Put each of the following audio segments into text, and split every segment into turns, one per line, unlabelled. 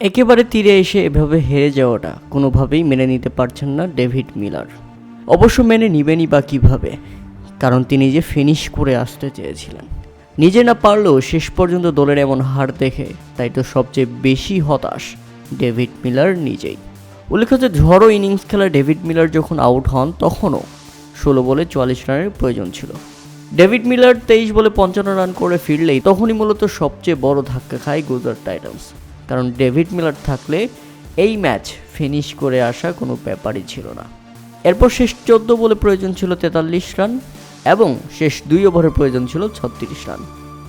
একেবারে তীরে এসে এভাবে হেরে যাওয়াটা কোনোভাবেই মেনে নিতে পারছেন না ডেভিড মিলার। অবশ্য মেনে নিবেনই বা কীভাবে, কারণ তিনি যে ফিনিশ করে আসতে চেয়েছিলেন। নিজে না পারলেও শেষ পর্যন্ত দলের এমন হার দেখে তাই তো সবচেয়ে বেশি হতাশ ডেভিড মিলার নিজেই। উল্লেখ্য যে ঝড়ো ইনিংস খেলা ডেভিড মিলার যখন আউট হন, তখনও ষোলো বলে চুয়াল্লিশ রানের প্রয়োজন ছিল। ডেভিড মিলার তেইশ বলে পঞ্চান্ন রান করে ফিরলেই তখনই মূলত সবচেয়ে বড় ধাক্কা খায় গুজরাট টাইটান্স। কারণ ডেভিড মিলার থাকলে এই ম্যাচ ফিনিশ করে আসা কোনো ব্যাপারই ছিল না। এরপর শেষ চোদ্দ বলে প্রয়োজন ছিল তেতাল্লিশ রান এবং শেষ দুই ওভারে প্রয়োজন ছিল ছত্রিশ রান।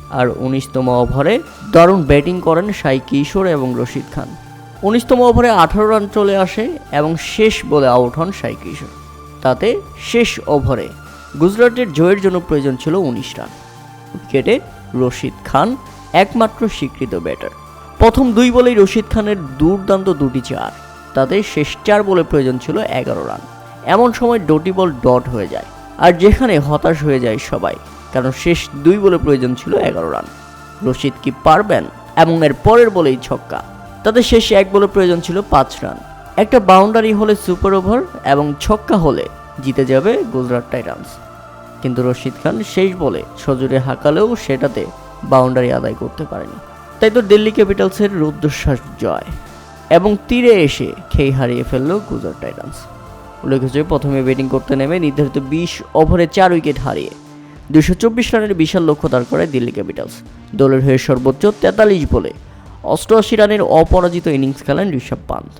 আর উনিশতম ওভারে দারুণ ব্যাটিং করেন সাই কিশোর এবং রশিদ খান। উনিশতম ওভারে আঠারো রান চলে আসে এবং শেষ বলে আউট হন সাই কিশোর। তাতে শেষ ওভারে গুজরাটের জয়ের জন্য প্রয়োজন ছিল উনিশ রান। উইকেটে রশিদ খান একমাত্র স্বীকৃত ব্যাটার। প্রথম দুই বলেই রশিদ খানের দুর্দান্ত দুটি চার। তাতে শেষ চার বলে প্রয়োজন ছিল এগারো রান। এমন সময় ডটি বল ডট হয়ে যায়, আর যেখানে হতাশ হয়ে যায় সবাই, কারণ শেষ দুই বলে প্রয়োজন ছিল এগারো রান। রশিদ কি পারবেন? এবং এর পরের বলেই ছক্কা। তাতে শেষ এক বলে প্রয়োজন ছিল পাঁচ রান। একটা বাউন্ডারি হলে সুপার ওভার এবং ছক্কা হলে জিতে যাবে গুজরাট টাইটান্স। কিন্তু রশিদ খান শেষ বলে সজোরে হাঁকালেও সেটাতে বাউন্ডারি আদায় করতে পারেনি। তাই তো দিল্লি ক্যাপিটালসের রুদ্রশ্বাস জয়। এবং তীরে এসে খেই হারিয়ে ফেলল গুজরাট টাইটান্স। উল্লেখ্য যে প্রথমে ব্যাটিং করতে নেমে নির্ধারিত বিশ ওভারে চার উইকেট হারিয়ে দুশো চব্বিশ রানের বিশাল লক্ষ্য দাঁড় করে দিল্লি ক্যাপিটালস। দলের হয়ে সর্বোচ্চ তেতাল্লিশ বলে অষ্টআশি রানের অপরাজিত ইনিংস খেলেন ঋষভ পান্ত।